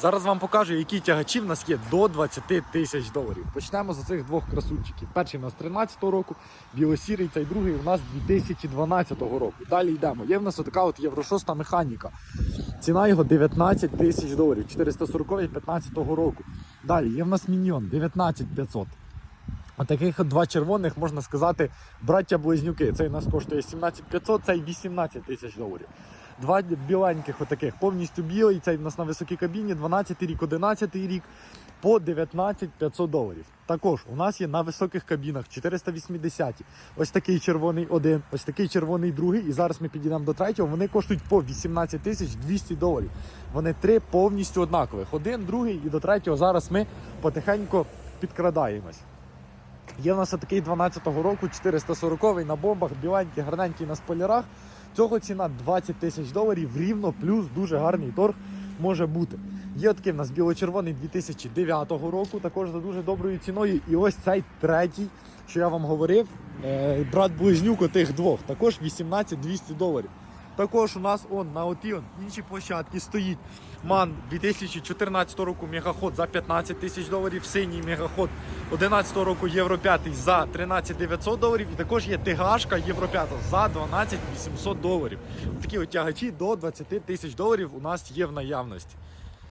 Зараз вам покажу, які тягачі в нас є до 20 тисяч доларів. Почнемо з цих двох красунчиків. Перший у нас 13-го року, білосірий, цей другий у нас 2012 року. Далі йдемо. Є в нас отака от Євро 6 механіка. Ціна його 19 тисяч доларів, 440 15-го року. Далі є в нас міньйон 19 500. А таких два червоних, можна сказати, браття-близнюки. Цей у нас коштує 17 500, цей 18 тисяч доларів. Два біленьких отаких, повністю білий, цей у нас на високій кабіні, 12 рік, 11 рік по 19 500 доларів. Також у нас є на високих кабінах 480. Ось такий червоний один, ось такий червоний другий. І зараз ми підійдемо до третього. Вони коштують по 18 тисяч 200 доларів. Вони три повністю однакових. Один, другий і до третього зараз ми потихеньку підкрадаємось. Є в нас такий 12-го року, 440-й на бомбах, біленький, гарненький на спойлерах. Цього ціна 20 тисяч доларів, рівно, плюс дуже гарний торг може бути. Є такий в нас біло-червоний 2009 року, також за дуже доброю ціною. І ось цей третій, що я вам говорив, е, брат близнюк отих двох, також 18 200 доларів. Також у нас он на оті он, інші площадки стоїть Ман 2014 року мегаход за 15 тисяч доларів, синій мегаход 11 року Євро 5 за 13 900 доларів. І також є тигашка Євро 5 за 12 800 доларів. Такі от тягачі до 20 тисяч доларів у нас є в наявності.